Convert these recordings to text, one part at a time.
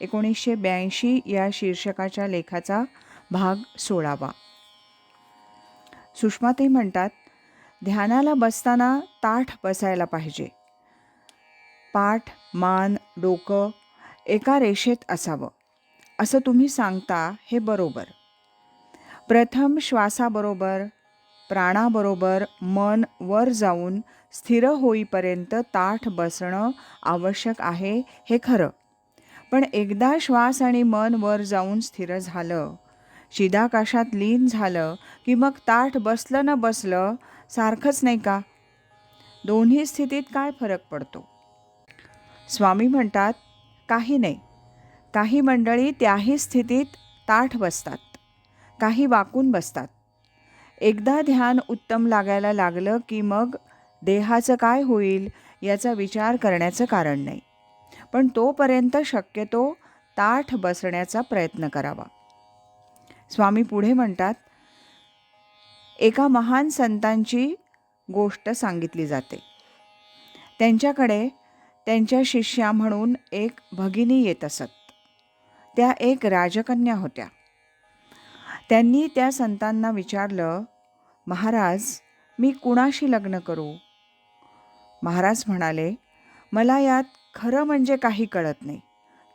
एकोणीसशे ब्याऐंशी या शीर्षकाच्या लेखाचा भाग सोळावा सुषमाताई म्हणतात ध्यानाला बसताना ताठ बसायला पाहिजे. पाठ मान डोकं एका रेषेत असावं. असं तुम्ही सांगता हे बरोबर. प्रथम श्वासाबरोबर प्राणाबरोबर मन वर जाऊन स्थिर होईपर्यंत ताठ बसणं आवश्यक आहे हे खरं. पण एकदा श्वास आणि मन वर जाऊन स्थिर झालं. चिदाकाशात लीन झालं की मग ताठ बसलं न बसलं सारखंच नाही का? दोन्ही स्थितीत काय फरक पडतो? स्वामी म्हणतात काही नाही. काही मंडळी त्याही स्थितीत ताठ बसतात. काही वाकून बसतात. एकदा ध्यान उत्तम लागायला लागलं की मग देहाचं काय होईल याचा विचार करण्याचं कारण नाही. पण तोपर्यंत शक्यतो ताठ बसण्याचा प्रयत्न करावा. स्वामी पुढे म्हणतात एका महान संतांची गोष्ट सांगितली जाते. त्यांच्याकडे त्यांच्या शिष्या म्हणून एक भगिनी येत असत. त्या एक राजकन्या होत्या. त्यांनी त्या संतांना विचारलं महाराज मी कुणाशी लग्न करू? महाराज म्हणाले मला यात खरं म्हणजे काही कळत नाही.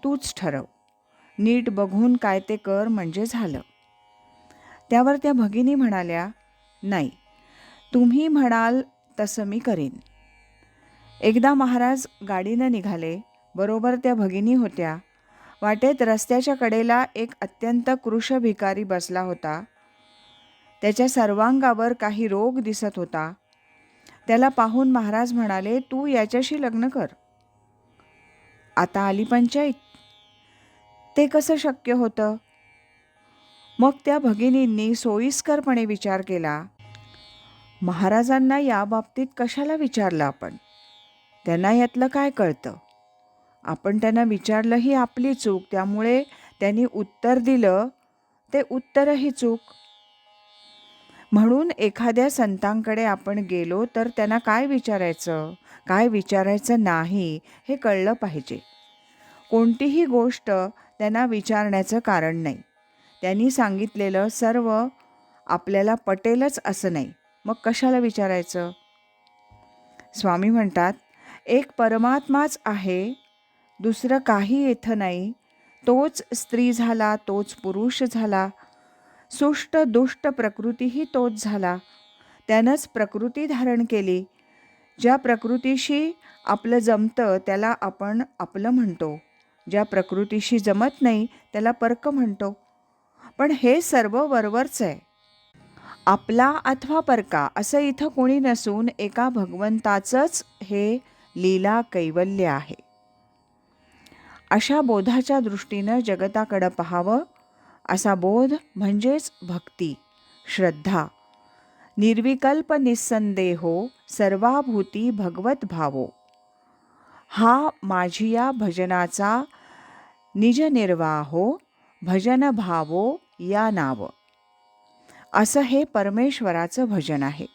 तूच ठरव. नीट बघून काय ते कर म्हणजे झालं. त्यावर त्या भगिनी म्हणाल्या नाही. तुम्ही म्हणाल तसं मी करीन. एकदा महाराज गाडीनं निघाले. बरोबर त्या भगिनी होत्या. वाटेत रस्त्याच्या कडेला एक अत्यंत कृश भिकारी बसला होता. त्याच्या सर्वांगावर काही रोग दिसत होता. त्याला पाहून महाराज म्हणाले तू याच्याशी लग्न कर. आता आली पंचायत? ते कसं शक्य होतं? मग त्या भगिनींनी सोयीस्करपणे विचार केला. महाराजांना या बाबतीत कशाला विचारलं आपण? त्यांना यातलं काय कळतं? आपण त्यांना विचारलं ही आपली चूक त्यामुळे त्यांनी उत्तर दिलं. ते उत्तरही चूक. म्हणून एखाद्या संतांकडे आपण गेलो तर त्यांना काय विचारायचं? काय विचारायचं नाही हे कळलं पाहिजे. कोणतीही गोष्ट त्यांना विचारण्याचं कारण नाही. त्यांनी सांगितलेलं सर्व आपल्याला पटेलच असं नाही. मग कशाला विचारायचं? स्वामी म्हणतात एक परमात्माच आहे दुसरं काही येथं नाही. तोच स्त्री झाला तोच पुरुष झाला सुष्ट दुष्ट प्रकृतीही तोच झाला. त्यानंच प्रकृती धारण केली. ज्या प्रकृतीशी आपलं जमतं त्याला आपण आपलं म्हणतो. ज्या प्रकृतीशी जमत नाही त्याला पर्क म्हणतो. पण हे सर्व वरवरच आहे. आपला अथवा परका असं इथं कोणी नसून एका भगवंताचंच हे लीला कैवल्य आहे. अशा बोधाच्या दृष्टीनं जगताकडं पाहावं असा बोध म्हणजेच भक्ती श्रद्धा. निर्विकल्प निस्संदेहो सर्वाभूती भगवत भावो. हा माझिया भजनाचा निजनिर्वाहो भजन भावो या नाव. असं हे परमेश्वराचं भजन आहे.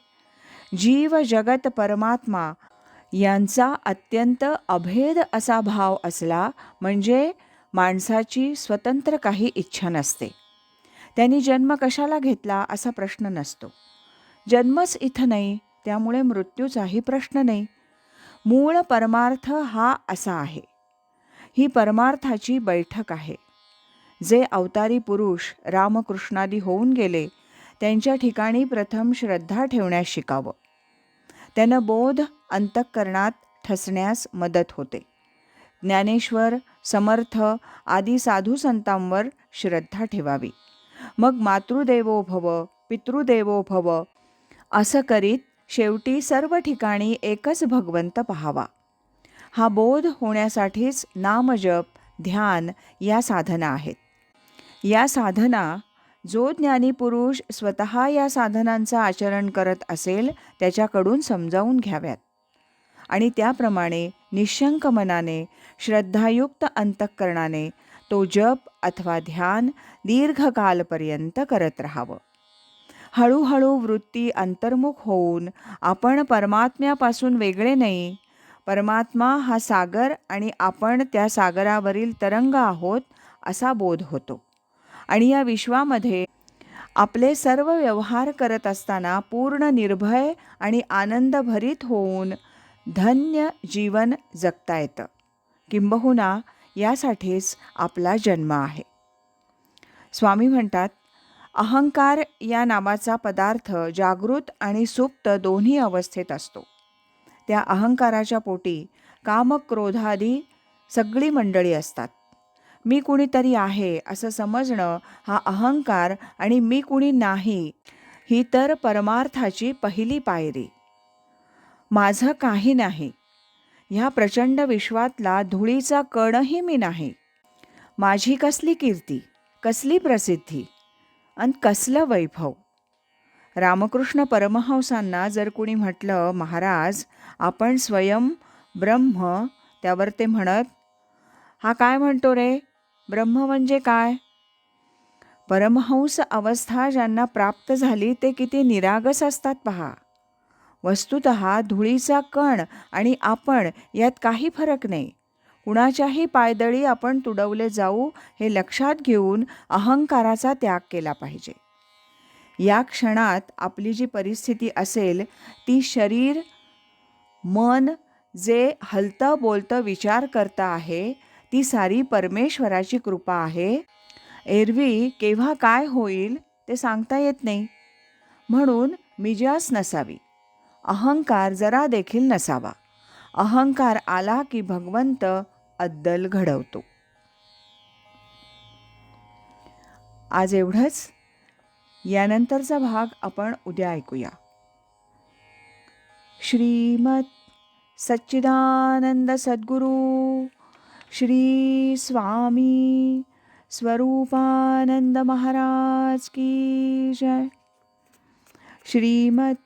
जीव जगत परमात्मा यांचा अत्यंत अभेद असा भाव असला म्हणजे माणसाची स्वतंत्र काही इच्छा नसते. त्यांनी जन्म कशाला घेतला असा प्रश्न नसतो. जन्मच इथं नाही त्यामुळे मृत्यूचाही प्रश्न नाही. मूळ परमार्थ हा असा आहे. ही परमार्थाची बैठक आहे. जे अवतारी पुरुष रामकृष्णादी होऊन गेले त्यांच्या ठिकाणी प्रथम श्रद्धा ठेवण्यास शिकावं. त्यानं बोध अंतःकरणात ठसण्यास मदत होते. ज्ञानेश्वर समर्थ आदी साधू संतांवर श्रद्धा ठेवावी. मग मातृदेवो भव पितृदेवो भव असं करीत शेवटी सर्व ठिकाणी एकच भगवंत पहावा. हा बोध होण्यासाठीच नामजप ध्यान या साधना आहेत. या साधना जो ज्ञानी पुरुष स्वतः या साधनांचं आचरण करत असेल त्याच्याकडून समजावून घ्याव्यात. आणि त्याप्रमाणे निशंक मनाने श्रद्धायुक्त अंतःकरणाने तो जप अथवा ध्यान दीर्घकालपर्यंत करत राहावं. हळूहळू वृत्ती अंतर्मुख होऊन आपण परमात्म्यापासून वेगळे नाही. परमात्मा हा सागर आणि आपण त्या सागरावरील तरंग आहोत असा बोध होतो. आणि या विश्वामध्ये आपले सर्व व्यवहार करत असताना पूर्ण निर्भय आणि आनंदभरित होऊन धन्य जीवन जगता येतं. किंबहुना यासाठीच आपला जन्म आहे. स्वामी म्हणतात अहंकार या नावाचा पदार्थ जागृत आणि सुप्त दोन्ही अवस्थेत असतो. त्या अहंकाराच्या पोटी कामक्रोधादी सगळी मंडळी असतात. मी कुणीतरी आहे असं समजणं हा अहंकार आणि मी कुणी नाही ही तर परमार्थाची पहिली पायरी. माझं काही नाही. ह्या प्रचंड विश्वातला धुळीचा कणही मी नाही. माझी कसली कीर्ती कसली प्रसिद्धी आणि कसलं वैभव? रामकृष्ण परमहंसांना जर कुणी म्हटलं महाराज आपण स्वयं ब्रह्म त्यावर ते म्हणत हा काय म्हणतो रे? ब्रह्म म्हणजे काय? परमहंस अवस्था ज्यांना प्राप्त झाली ते किती निरागस असतात पहा. वस्तुत धुळीचा कण आणि आपण यात काही फरक नाही. कुणाच्याही पायदळी आपण तुडवले जाऊ हे लक्षात घेऊन अहंकाराचा त्याग केला पाहिजे. या क्षणात आपली जी परिस्थिती असेल ती शरीर मन जे हलतं बोलतं विचार करता आहे ती सारी परमेश्वराची कृपा आहे. एरवी केव्हा काय होईल ते सांगता येत नाही. म्हणून मिजास नसावी. अहंकार जरा देखील नसावा. अहंकार आला की भगवंत अद्दल घडवतो. आज एवढंच. यानंतरचा भाग आपण उद्या ऐकूया. श्रीमत सच्चिदानंद सद्गुरू श्री स्वामी स्वरूपानंद महाराज की जय. श्रीमत